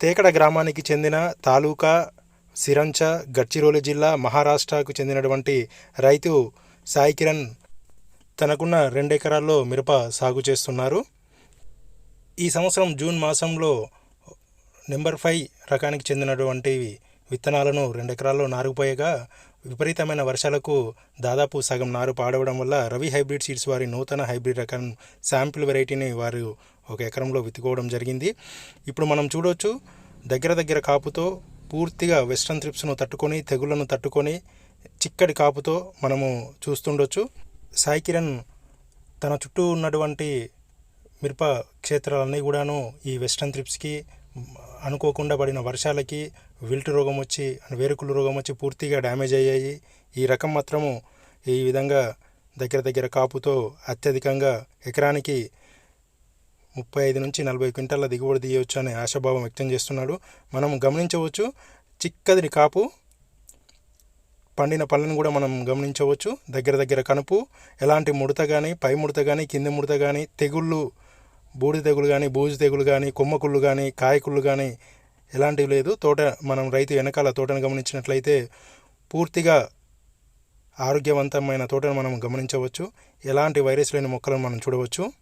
తేకడ గ్రామానికి చెందిన తాలూకా సిరంచ గడ్చిరోలి జిల్లా మహారాష్ట్రకు చెందినటువంటి రైతు సాయి కిరణ్ తనకున్న రెండు ఎకరాల్లో మిరప సాగు చేస్తున్నారు. ఈ సంవత్సరం జూన్ మాసంలో నెంబర్ ఫైవ్ రకానికి చెందినటువంటి విత్తనాలను రెండు ఎకరాల్లో నారుకుపోయగా విపరీతమైన వర్షాలకు దాదాపు సగం నారు పాడవడం వల్ల రవి హైబ్రిడ్ సీడ్స్ వారి నూతన హైబ్రిడ్ రకం శాంపిల్ వెరైటీని వారు ఒక ఎకరంలో విత్తుకోవడం జరిగింది. ఇప్పుడు మనం చూడవచ్చు దగ్గర దగ్గర కాపుతో పూర్తిగా వెస్ట్రన్ త్రిప్స్ను తట్టుకొని తెగుళ్ళను తట్టుకొని చిక్కటి కాపుతో మనము చూస్తుండొచ్చు. సాయి కిరణ్ తన చుట్టూ ఉన్నటువంటి మిరప క్షేత్రాలన్నీ కూడాను ఈ వెస్ట్రన్ త్రిప్స్కి అనుకోకుండా పడిన వర్షాలకి విల్ట్ రోగం వచ్చి వేరుకులు రోగం వచ్చి పూర్తిగా డ్యామేజ్ అయ్యాయి. ఈ రకం మాత్రము ఈ విధంగా దగ్గర దగ్గర కాపుతో అత్యధికంగా ఎకరానికి ముప్పై ఐదు నుంచి నలభై క్వింటాల దిగుబడి తీయవచ్చు అనే ఆశాభావం వ్యక్తం చేస్తున్నాడు. మనం గమనించవచ్చు చిక్కదిని కాపు పండిన పళ్ళను కూడా మనం గమనించవచ్చు. దగ్గర దగ్గర కనుపు ఎలాంటి ముడత కానీ పై ముడత కానీ కింది ముడత కానీ తెగుళ్ళు బూడిద తెగులు కానీ బూజు తెగులు కానీ కొమ్మకుళ్ళు కానీ కాయకుళ్ళు కానీ ఎలాంటివి లేదు. తోట మనం రైతు వెనకాల తోటను గమనించినట్లయితే పూర్తిగా ఆరోగ్యవంతమైన తోటను మనం గమనించవచ్చు. ఎలాంటి వైరస్ లేని మొక్కలను మనం చూడవచ్చు.